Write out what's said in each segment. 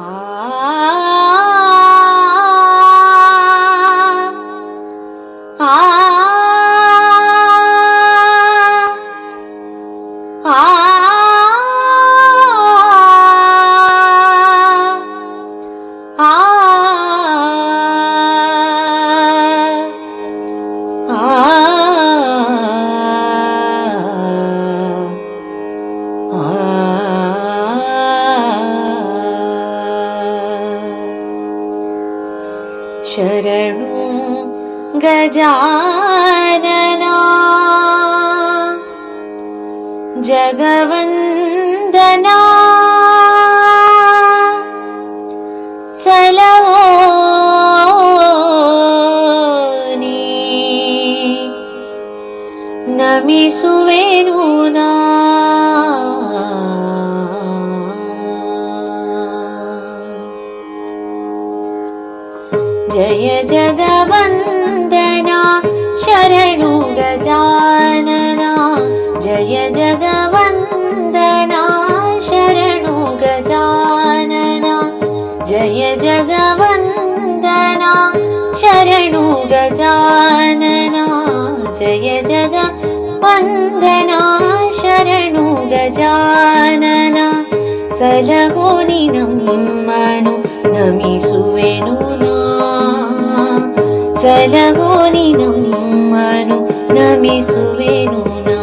Ah शरणु Gajanana. जगवन्दना। सलवो नमिसुवेनुना जय जगवन्दना शरणु गजानना। जय जगवन्दना शरणु गजानना। जय जगवन्दना शरणु गजानना। जय जगवन्दना शरणु गजानना। सलहोनि नಮ್ಮनु नमिसुवेनु ನಾ ಸಲಹೋನಿ ನಮ್ಮನು ನಮಿಸುವೆನು ನಾ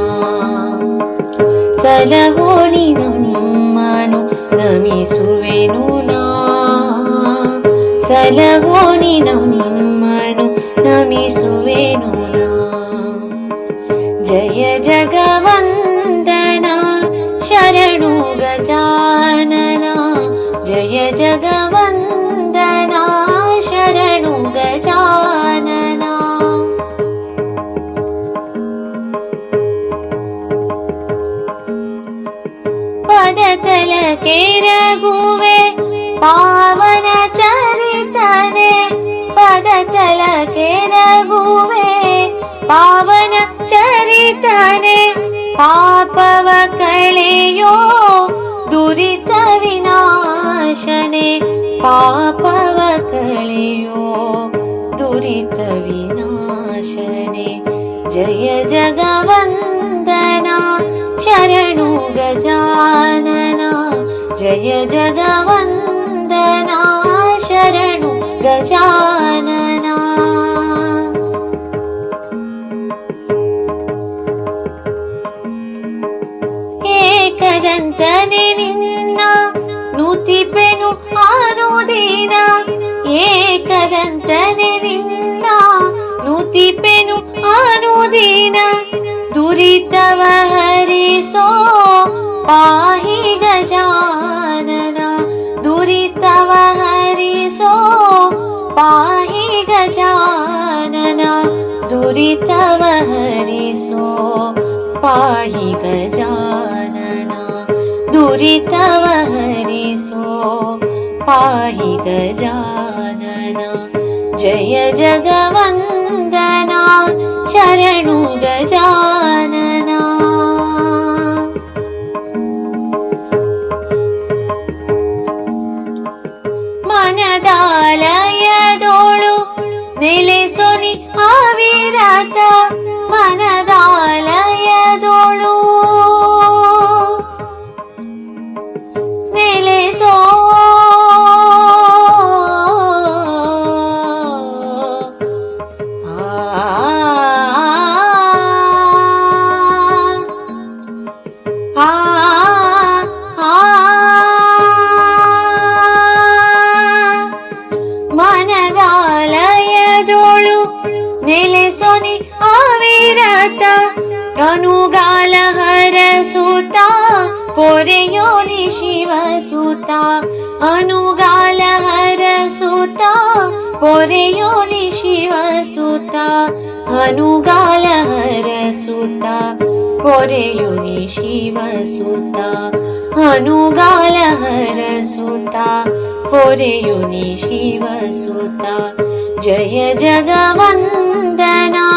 ಸಲಹೋನಿ ನಮ್ಮನು ನಮಿಸುವೆನು ನಾ ಸಲಹೋನಿ ನಮ್ಮನು ನಮಿಸುವೆನು ನಾ ಜಯ ಜಗವಂದನ ಶರಣು ಗಜಾನನ ಜಯ ಜಗವಂದನ ശരണു ഗജാനന പദതല കേരകുവേ പാവന ചരിതനെ പദതല കേരകുവേ പാവന ചരിതനെ പാപവ കളയോ ദുരിത വിനാശനെ പാപവ മകളെയോ ദുരിത വിനാശനെ. ജയ ജഗവന്ദന ശരണു ഗജാനന ജയ ജഗവന്ദന ശരണു ഗജാനന ഏകദന്തനെ നിന്ന നൂറ്റിപ്പെനു ആരോദീന ಏಕದಂತನೆ ನಿನ್ನ ನುತಿಪೆನು ಆನುದಿನ ದುರಿತವ ಹರಿಸೋ ಪಾಹಿ ಗಜಾನನ ದುರಿತವ ಹರಿಸೋ ಪಾಹಿ ಗಜಾನನ ದುರಿತವ ಹರಿಸೋ ಪಾಹಿ ಗಜಾನನ ದುರಿತವ ಹರಿಸೋ ಪಾಹಿ शरणु जय जगवन्दना शरणु गजानना मनदालयदोळु नेले सोनि आविराता अनुगालहर सुता पोरे शिवता अनुगालहर सुता। पोरे शिवसुता अनुगालहर सुता कोरे शिव सुता। अनुगालहर सुता पोरे शिवसुता जय जगवन्दना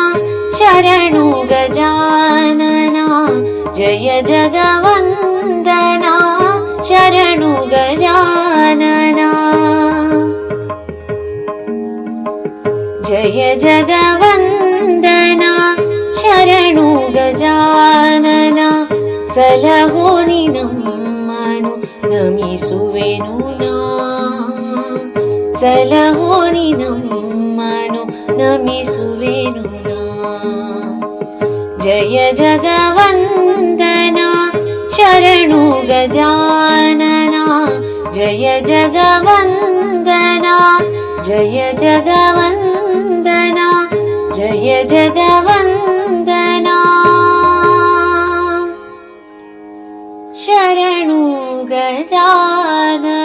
शरणु गजानना। जय जगवन्दना शरणु गजानना। जय जगवन्दना शरणु शरणुगजानन सलहोनिनं न मी सलहो निनम् नमी सुवे ಜಯ ಜಗವಂದನ ಶರಣು ಗಜಾನನ ಜಯ ಜಗವಂದನ ಜಯ ಜಗವಂದನ ಜಯ ಜಗವಂದನ ಶರಣು गजाना